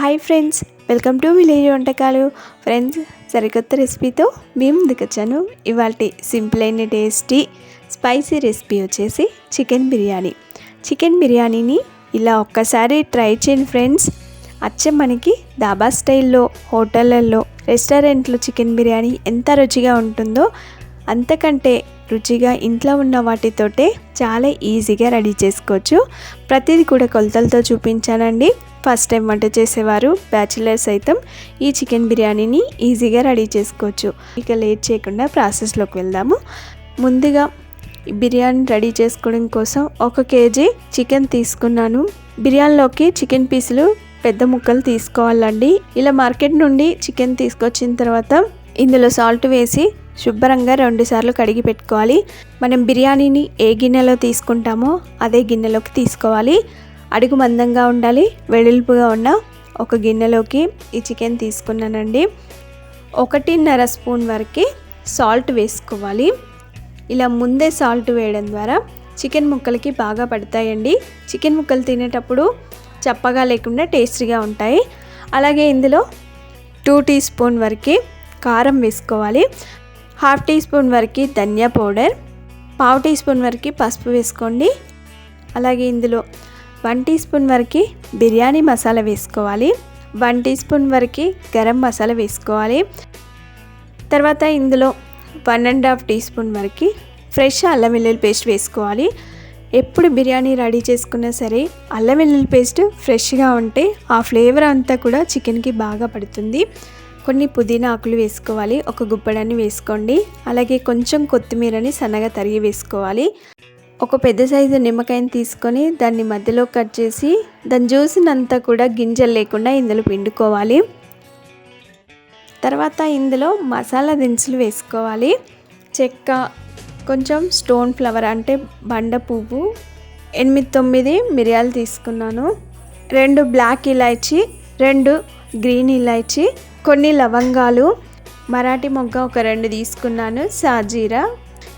Hi friends welcome to village Vantakalu. Friends సరికొత్త రెసిపీతో మేము దిగొచ్చాను ఇవాళ సింపుల్ అయిన టేస్టీ స్పైసీ రెసిపీ వచ్చేసి చికెన్ బిర్యానీ. చికెన్ బిర్యానీని ఇలా ఒక్కసారి ట్రై చేయండి ఫ్రెండ్స్. అచ్చం మనకి దాబా స్టైల్లో హోటళ్ళల్లో రెస్టారెంట్లో చికెన్ బిర్యానీ ఎంత రుచిగా ఉంటుందో అంతకంటే రుచిగా ఇంట్లో ఉన్న వాటితోటే చాలా ఈజీగా రెడీ చేసుకోవచ్చు. ప్రతిదీ కూడా కొలతలతో చూపించానండి. ఫస్ట్ టైం వంట చేసేవారు బ్యాచిలర్స్ సైతం ఈ చికెన్ బిర్యానీని ఈజీగా రెడీ చేసుకోవచ్చు. ఇక లేట్ చేయకుండా ప్రాసెస్లోకి వెళ్దాము. ముందుగా బిర్యానీ రెడీ చేసుకోవడం కోసం ఒక కేజీ చికెన్ తీసుకున్నాను. బిర్యానీలోకి చికెన్ పీసులు పెద్ద ముక్కలు తీసుకోవాలండి. ఇలా మార్కెట్ నుండి చికెన్ తీసుకొచ్చిన తర్వాత ఇందులో సాల్ట్ వేసి శుభ్రంగా రెండుసార్లు కడిగి పెట్టుకోవాలి. మనం బిర్యానీని ఏ గిన్నెలో తీసుకుంటామో అదే గిన్నెలోకి తీసుకోవాలి. అడుగు మందంగా ఉండాలి వెడల్పుగా ఉన్న ఒక గిన్నెలోకి ఈ చికెన్ తీసుకున్నానండి. ఒకటిన్నర స్పూన్ వరకు సాల్ట్ వేసుకోవాలి. ఇలా ముందే సాల్ట్ వేయడం ద్వారా చికెన్ ముక్కలకి బాగా పడతాయండి. చికెన్ ముక్కలు తినేటప్పుడు చప్పగా లేకుండా టేస్టీగా ఉంటాయి. అలాగే ఇందులో టూ టీ స్పూన్ వరకు కారం వేసుకోవాలి. హాఫ్ టీ స్పూన్ వరకు ధనియా పౌడర్ పావు టీ స్పూన్ వరకు పసుపు వేసుకోండి. అలాగే ఇందులో వన్ టీ స్పూన్ వరకు బిర్యానీ మసాలా వేసుకోవాలి. వన్ టీ స్పూన్ వరకు గరం మసాలా వేసుకోవాలి. తర్వాత ఇందులో one and half teaspoon వరకు ఫ్రెష్ అల్లం వెల్లుల్లి పేస్ట్ వేసుకోవాలి. ఎప్పుడు బిర్యానీ రెడీ చేసుకున్నా సరే అల్లం వెల్లుల్లి పేస్ట్ ఫ్రెష్గా ఉంటే ఆ ఫ్లేవర్ అంతా కూడా చికెన్కి బాగా పడుతుంది. కొన్ని పుదీనా ఆకులు వేసుకోవాలి. ఒక గుప్పడాన్ని వేసుకోండి. అలాగే కొంచెం కొత్తిమీరని సన్నగా తరిగి వేసుకోవాలి. ఒక పెద్ద సైజు నిమ్మకాయని తీసుకొని దాన్ని మధ్యలో కట్ చేసి దాని జ్యూస్నంతా కూడా గింజలు లేకుండా ఇందులో పిండుకోవాలి. తర్వాత ఇందులో మసాలా దినుసులు వేసుకోవాలి. చెక్క కొంచెం స్టోన్ ఫ్లవర్ అంటే బండ పువ్వు ఎనిమిది తొమ్మిది మిరియాలు తీసుకున్నాను. రెండు బ్లాక్ ఇలాచి రెండు గ్రీన్ ఇలాచి కొన్ని లవంగాలు మరాఠీ మొగ్గ ఒక రెండు తీసుకున్నాను సాజీరా.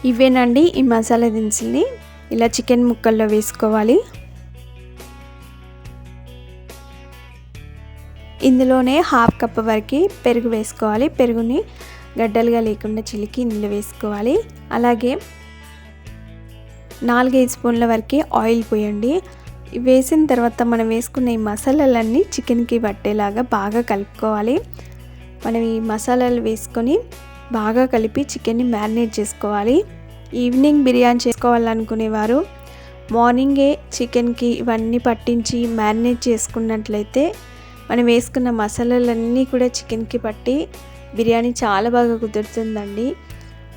ఇవేనండి ఈ మసాలా దినుసుల్ని. ఇలా చికెన్ ముక్కల్లో వేసుకోవాలి. ఇందులోనే హాఫ్ కప్ వరకు పెరుగు వేసుకోవాలి. పెరుగుని గడ్డలుగా లేకుండా చిలికి ఇందులో వేసుకోవాలి. అలాగే నాలుగైదు స్పూన్ల వరకు ఆయిల్ పోయండి. వేసిన తర్వాత మనం వేసుకున్న ఈ మసాలాలన్నీ చికెన్కి పట్టేలాగా బాగా కలుపుకోవాలి. మనం ఈ మసాలాలు వేసుకొని బాగా కలిపి చికెన్ని మ్యారినేట్ చేసుకోవాలి. ఈవినింగ్ బిర్యానీ చేసుకోవాలనుకునేవారు. మార్నింగే చికెన్కి ఇవన్నీ పట్టించి మ్యారినేట్ చేసుకున్నట్లయితే మనం వేసుకున్న మసాలాలన్నీ కూడా చికెన్కి పట్టి బిర్యానీ చాలా బాగా కుదురుతుందండి.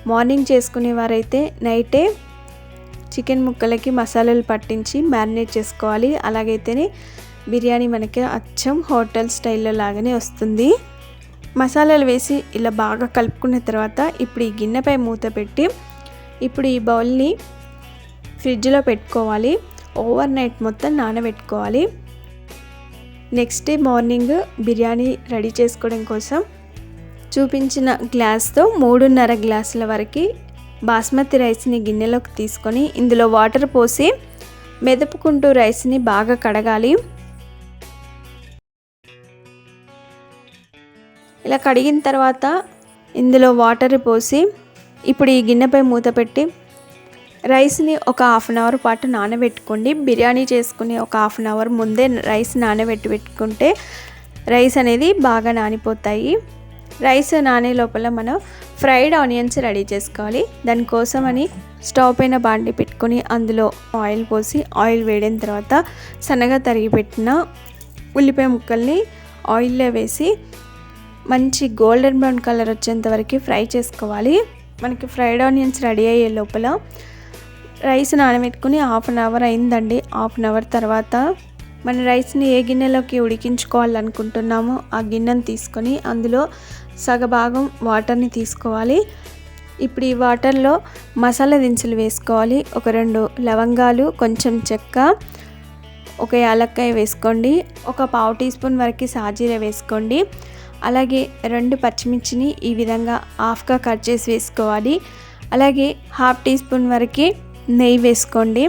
మార్నింగ్ చేసుకునేవారైతే నైటే చికెన్ ముక్కలకి మసాలాలు పట్టించి మ్యారినేట్ చేసుకోవాలి. అలాగైతేనే బిర్యానీ మనకి అచ్చం హోటల్ స్టైల్లో లాగానే వస్తుంది. మసాలాలు వేసి ఇలా బాగా కలుపుకున్న తర్వాత ఇప్పుడు ఈ గిన్నెపై మూత పెట్టి ఇప్పుడు ఈ బౌల్ని ఫ్రిడ్జ్లో పెట్టుకోవాలి. ఓవర్ నైట్ మొత్తం నానబెట్టుకోవాలి. Next day morning biryani ready చేసుకోవడం కోసం చూపించిన గ్లాస్తో మూడున్నర గ్లాసుల వరకు బాస్మతి రైస్ని గిన్నెలోకి తీసుకొని ఇందులో వాటర్ పోసి మెదుపుకుంటూ రైస్ని బాగా కడగాలి. ఇలా కడిగిన తర్వాత ఇందులో వాటర్ పోసి ఇప్పుడు ఈ గిన్నెపై మూత పెట్టి రైస్ని ఒక హాఫ్ అన్ అవర్ పాటు నానబెట్టుకోండి. బిర్యానీ చేసుకునే ఒక హాఫ్ అన్ అవర్ ముందే రైస్ నానబెట్టి పెట్టుకుంటే రైస్ అనేది బాగా నానిపోతాయి. రైస్ నానే లోపల మనం ఫ్రైడ్ ఆనియన్స్ రెడీ చేసుకోవాలి. దానికోసం అని స్టవ్ పైన బాండి పెట్టుకొని అందులో ఆయిల్ పోసి ఆయిల్ వేడిన తర్వాత సన్నగా తరిగి పెట్టిన ఉల్లిపాయ ముక్కల్ని ఆయిల్లో వేసి మంచి గోల్డెన్ బ్రౌన్ కలర్ వచ్చేంత వరకు ఫ్రై చేసుకోవాలి. మనకి ఫ్రైడ్ ఆనియన్స్ రెడీ అయ్యే లోపల రైస్ నానబెట్టుకుని హాఫ్ అన్ అవర్ అయిందండి. హాఫ్ అన్ అవర్ తర్వాత మన రైస్ని ఏ గిన్నెలోకి ఉడికించుకోవాలనుకుంటున్నామో ఆ గిన్నెను తీసుకొని అందులో సగభాగం వాటర్ని తీసుకోవాలి. ఇప్పుడు ఈ వాటర్లో మసాలా దినుసులు వేసుకోవాలి. ఒక రెండు లవంగాలు కొంచెం చెక్క ఒక యాలక్కాయ వేసుకోండి. ఒక పావు టీ స్పూన్ వరకు సాజీర వేసుకోండి. అలాగే రెండు పచ్చిమిర్చిని ఈ విధంగా హాఫ్గా కట్ చేసి వేసుకోవాలి. అలాగే హాఫ్ టీ స్పూన్ వరకు నెయ్యి వేసుకోండి.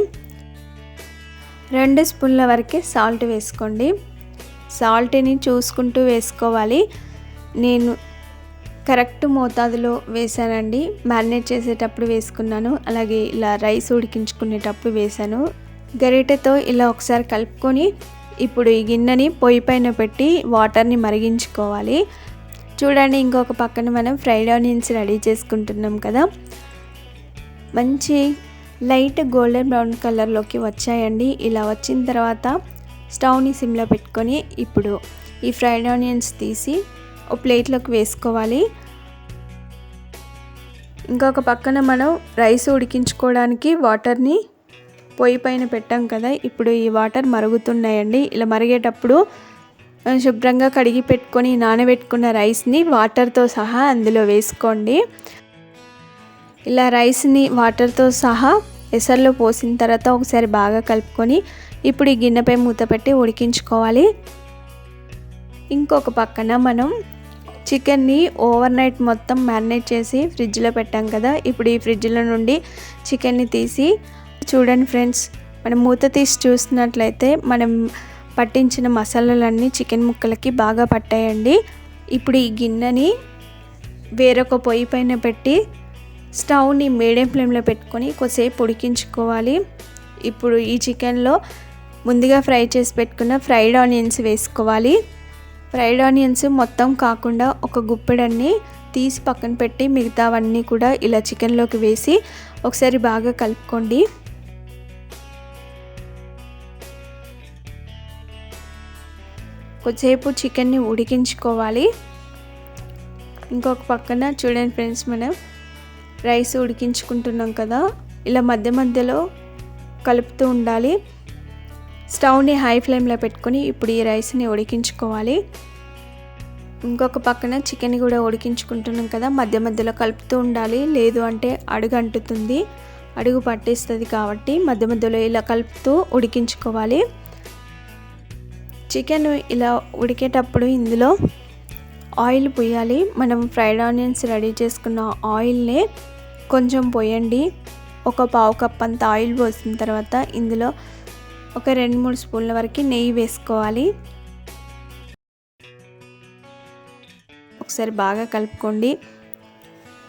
రెండు స్పూన్ల వరకే సాల్ట్ వేసుకోండి. సాల్ట్ని చూసుకుంటూ వేసుకోవాలి. నేను కరెక్ట్ మోతాదులో వేసానండి మ్యారినేట్ చేసేటప్పుడు వేసుకున్నాను. అలాగే ఇలా రైస్ ఉడికించుకునేటప్పుడు వేసాను గరిటెతో ఇలా ఒకసారి కలుపుకొని ఇప్పుడు ఈ గిన్నెని పొయ్యి పైన పెట్టి వాటర్ని మరిగించుకోవాలి. చూడండి ఇంకొక పక్కన మనం ఫ్రైడ్ ఆనియన్స్ రెడీ చేసుకుంటున్నాం కదా. మంచి లైట్ గోల్డెన్ బ్రౌన్ కలర్లోకి వచ్చాయండి. ఇలా వచ్చిన తర్వాత స్టవ్ని సిమ్లో పెట్టుకొని ఇప్పుడు ఈ ఫ్రైడ్ ఆనియన్స్ తీసి ఒక ప్లేట్లోకి వేసుకోవాలి. ఇంకొక పక్కన మనం రైస్ ఉడికించుకోవడానికి వాటర్ని పొయ్యి పైన పెట్టాం కదా ఇప్పుడు ఈ వాటర్ మరుగుతున్నాయండి. ఇలా మరిగేటప్పుడు శుభ్రంగా కడిగి పెట్టుకొని నానబెట్టుకున్న రైస్ని వాటర్తో సహా అందులో వేసుకోండి. ఇలా రైస్ని వాటర్తో సహా ఎసర్లో పోసిన తర్వాత ఒకసారి బాగా కలుపుకొని ఇప్పుడు ఈ గిన్నెపై మూత పెట్టి ఉడికించుకోవాలి. ఇంకొక పక్కన మనం చికెన్ని ఓవర్ నైట్ మొత్తం మ్యారినేట్ చేసి ఫ్రిడ్జ్లో పెట్టాం కదా ఇప్పుడు ఈ ఫ్రిడ్జ్లో నుండి చికెన్ని తీసి చూడండి ఫ్రెండ్స్ మనం మూత తీసి చూసినట్లయితే మనం పట్టించిన మసాలాలన్నీ చికెన్ ముక్కలకి బాగా పట్టాయండి. ఇప్పుడు ఈ గిన్నెని వేరొక పొయ్యి పైన పెట్టి స్టవ్ని మీడియం ఫ్లేమ్లో పెట్టుకొని కొద్దిసేపు ఉడికించుకోవాలి. ఇప్పుడు ఈ చికెన్లో ముందుగా ఫ్రై చేసి పెట్టుకున్న ఫ్రైడ్ ఆనియన్స్ వేసుకోవాలి. ఫ్రైడ్ ఆనియన్స్ మొత్తం కాకుండా ఒక గుప్పెడన్ని తీసి పక్కన పెట్టి మిగతావన్నీ కూడా ఇలా చికెన్లోకి వేసి ఒకసారి బాగా కలుపుకోండి. కొద్దిసేపు చికెన్ని ఉడికించుకోవాలి. ఇంకొక పక్కన చూడండి ఫ్రెండ్స్ మనం రైస్ ఉడికించుకుంటున్నాం కదా. ఇలా మధ్య మధ్యలో కలుపుతూ ఉండాలి. స్టవ్ని హై ఫ్లేమ్లో పెట్టుకొని ఇప్పుడు ఈ రైస్ని ఉడికించుకోవాలి. ఇంకొక పక్కన చికెన్ కూడా ఉడికించుకుంటున్నాం కదా. మధ్య మధ్యలో కలుపుతూ ఉండాలి. లేదు అంటే అడుగు అంటుతుంది. అడుగు పట్టేస్తుంది కాబట్టి మధ్య మధ్యలో ఇలా కలుపుతూ ఉడికించుకోవాలి. చికెన్ ఇలా ఉడికేటప్పుడు ఇందులో ఆయిల్ పోయాలి. మనం ఫ్రైడ్ ఆనియన్స్ రెడీ చేసుకున్న ఆయిల్నే కొంచెం పోయండి. ఒక పావు కప్ అంత ఆయిల్ పోసిన తర్వాత ఇందులో ఒక రెండు మూడు స్పూన్ల వరకు నెయ్యి వేసుకోవాలి. ఒకసారి బాగా కలుపుకోండి.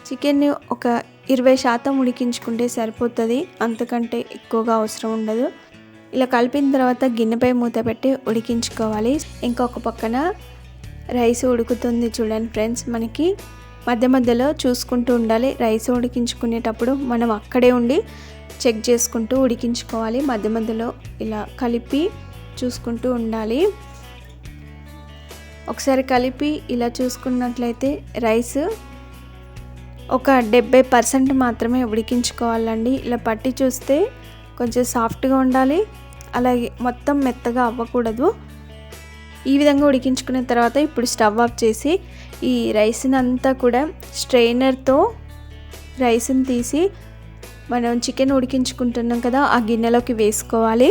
చికెన్ని ఒక ఇరవై శాతం ఉడికించుకుంటే సరిపోతుంది. అంతకంటే ఎక్కువగా అవసరం ఉండదు. ఇలా కలిపిన తర్వాత గిన్నెపై మూత పెట్టి ఉడికించుకోవాలి. ఇంకొక పక్కన రైస్ ఉడుకుతుంది చూడండి ఫ్రెండ్స్. మనకి మధ్య మధ్యలో చూసుకుంటూ ఉండాలి. రైస్ ఉడికించుకునేటప్పుడు మనం అక్కడే ఉండి చెక్ చేసుకుంటూ ఉడికించుకోవాలి. మధ్య మధ్యలో ఇలా కలిపి చూసుకుంటూ ఉండాలి. ఒకసారి కలిపి ఇలా చూసుకున్నట్లయితే రైస్ ఒక డెబ్బై పర్సెంట్ మాత్రమే ఉడికించుకోవాలండి. ఇలా పట్టి చూస్తే కొంచెం సాఫ్ట్గా ఉండాలి. అలాగే మొత్తం మెత్తగా అవ్వకూడదు. ఈ విధంగా ఉడికించుకున్న తర్వాత ఇప్పుడు స్టవ్ ఆఫ్ చేసి ఈ రైస్ని అంతా కూడా స్ట్రెయినర్తో రైస్ని తీసి మనం చికెన్ ఉడికించుకుంటున్నాం కదా ఆ గిన్నెలోకి వేసుకోవాలి.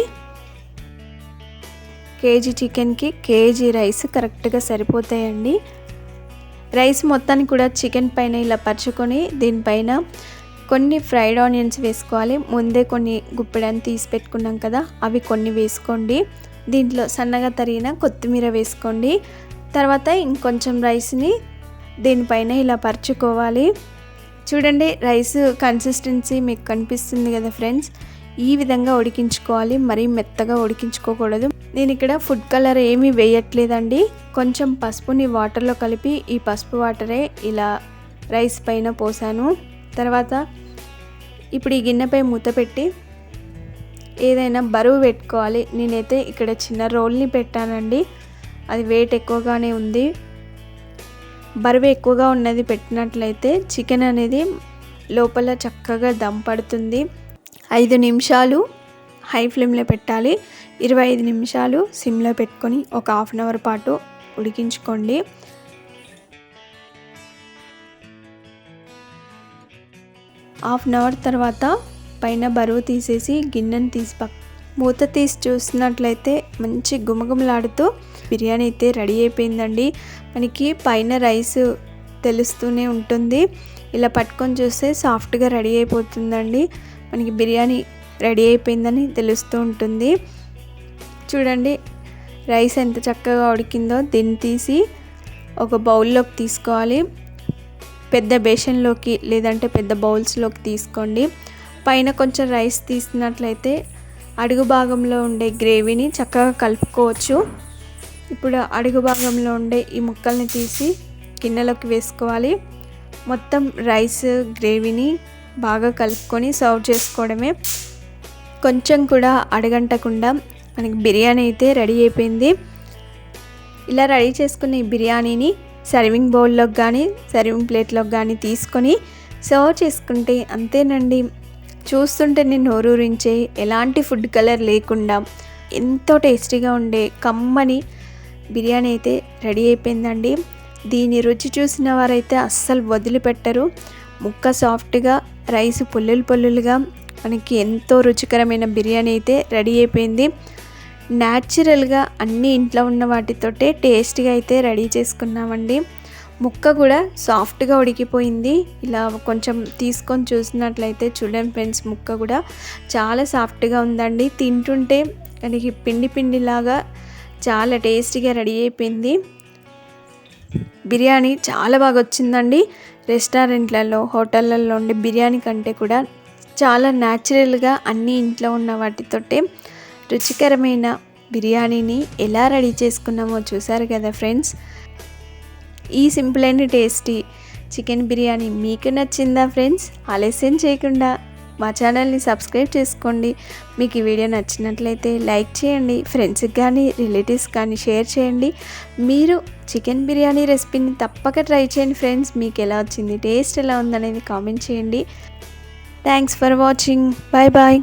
కేజీ చికెన్కి కేజీ రైస్ కరెక్ట్గా సరిపోతాయండి. రైస్ మొత్తాన్ని కూడా చికెన్ పైన ఇలా పరుచుకొని దీనిపైన కొన్ని ఫ్రైడ్ ఆనియన్స్ వేసుకోవాలి. ముందే కొన్ని గుప్పెడని తీసి పెట్టుకున్నాం కదా అవి కొన్ని వేసుకోండి. దీంట్లో సన్నగా తరిగిన కొత్తిమీర వేసుకోండి. తర్వాత ఇంకొంచెం రైస్ని దీనిపైన ఇలా పరుచుకోవాలి. చూడండి రైస్ కన్సిస్టెన్సీ మీకు కనిపిస్తుంది కదా ఫ్రెండ్స్. ఈ విధంగా ఉడికించుకోవాలి. మరీ మెత్తగా ఉడికించుకోకూడదు. నేను ఇక్కడ ఫుడ్ కలర్ ఏమీ వేయట్లేదండి. కొంచెం పసుపుని వాటర్లో కలిపి ఈ పసుపు వాటరే ఇలా రైస్ పైన పోసాను. తర్వాత ఇప్పుడు ఈ గిన్నెపై మూత పెట్టి ఏదైనా బరువు పెట్టుకోవాలి. నేనైతే ఇక్కడ చిన్న రోల్ని పెట్టానండి. అది వెయిట్ ఎక్కువగానే ఉంది. బరువు ఎక్కువగా ఉన్నది పెట్టినట్లయితే చికెన్ అనేది లోపల చక్కగా దమ్ పడుతుంది. ఐదు నిమిషాలు హై ఫ్లేమ్లో పెట్టాలి. ఇరవై ఐదు నిమిషాలు సిమ్లో పెట్టుకొని ఒక హాఫ్ అన్ అవర్ పాటు ఉడికించుకోండి. హాఫ్ అన్ అవర్ తర్వాత పైన బరువు తీసేసి గిన్నెను తీసి పక్క మూత తీసి చూసినట్లయితే మంచి గుమగుమలాడుతూ బిర్యానీ అయితే రెడీ అయిపోయిందండి. మనకి పైన రైస్ తెలుస్తూనే ఉంటుంది. ఇలా పట్టుకొని చూస్తే సాఫ్ట్గా రెడీ అయిపోతుందండి. మనకి బిర్యానీ రెడీ అయిపోయిందని తెలుస్తూ ఉంటుంది. చూడండి రైస్ ఎంత చక్కగా ఉడికిందో దీన్ని తీసి ఒక బౌల్లోకి తీసుకోవాలి. పెద్ద బేషన్లోకి లేదంటే పెద్ద బౌల్స్లోకి తీసుకోండి. పైన కొంచెం రైస్ తీసినట్లయితే అడుగు భాగంలో ఉండే గ్రేవీని చక్కగా కలుపుకోవచ్చు. ఇప్పుడు అడుగు భాగంలో ఉండే ఈ ముక్కల్ని తీసి గిన్నెలోకి వేసుకోవాలి. మొత్తం రైస్ గ్రేవీని బాగా కలుపుకొని సర్వ్ చేసుకోవడమే. కొంచెం కూడా అడగంటకుండా మనకి బిర్యానీ అయితే రెడీ అయిపోయింది. ఇలా రెడీ చేసుకున్న ఈ బిర్యానీని సర్వింగ్ బౌల్లోకి కానీ సర్వింగ్ ప్లేట్లోకి కానీ తీసుకొని సర్వ్ చేసుకుంటే అంతేనండి. చూస్తుంటే నేను నోరూరించే ఎలాంటి ఫుడ్ కలర్ లేకుండా ఎంతో టేస్టీగా ఉండే కమ్మని బిర్యానీ అయితే రెడీ అయిపోయిందండి. దీని రుచి చూసిన వారైతే అస్సలు వదిలిపెట్టరు. ముక్క సాఫ్ట్గా రైస్ పొల్లులు పుల్లులుగా మనకి ఎంతో రుచికరమైన బిర్యానీ అయితే రెడీ అయిపోయింది. న్యాచురల్గా అన్ని ఇంట్లో ఉన్న వాటితోటే టేస్ట్గా అయితే రెడీ చేసుకున్నామండి. ముక్క కూడా సాఫ్ట్గా ఉడికిపోయింది. ఇలా కొంచెం తీసుకొని చూసినట్లయితే చూడండి ఫ్రెండ్స్ ముక్క కూడా చాలా సాఫ్ట్గా ఉందండి. తింటుంటే మనకి పిండి పిండిలాగా చాలా టేస్టీగా రెడీ అయిపోయింది. బిర్యానీ చాలా బాగా వచ్చిందండి. రెస్టారెంట్లలో హోటళ్ళల్లో ఉండే బిర్యానీ కంటే కూడా చాలా న్యాచురల్గా అన్ని ఇంట్లో ఉన్న వాటితోటే రుచికరమైన బిర్యానీని ఎలా రెడీ చేసుకున్నామో చూసారు కదా ఫ్రెండ్స్. ఈ simple and tasty chicken biryani మీకు నచ్చిందా ఫ్రెండ్స్? ఆలస్యం చేయకుండా మా ఛానల్ని సబ్స్క్రైబ్ చేసుకోండి. మీకు ఈ వీడియో నచ్చినట్లయితే లైక్ చేయండి ఫ్రెండ్స్కి కానీ రిలేటివ్స్ కానీ షేర్ చేయండి. మీరు చికెన్ బిర్యానీ రెసిపీని తప్పక ట్రై చేయండి ఫ్రెండ్స్. మీకు ఎలా వచ్చింది టేస్ట్ ఎలా ఉందనేది కామెంట్ చేయండి. Thanks for watching. Bye bye.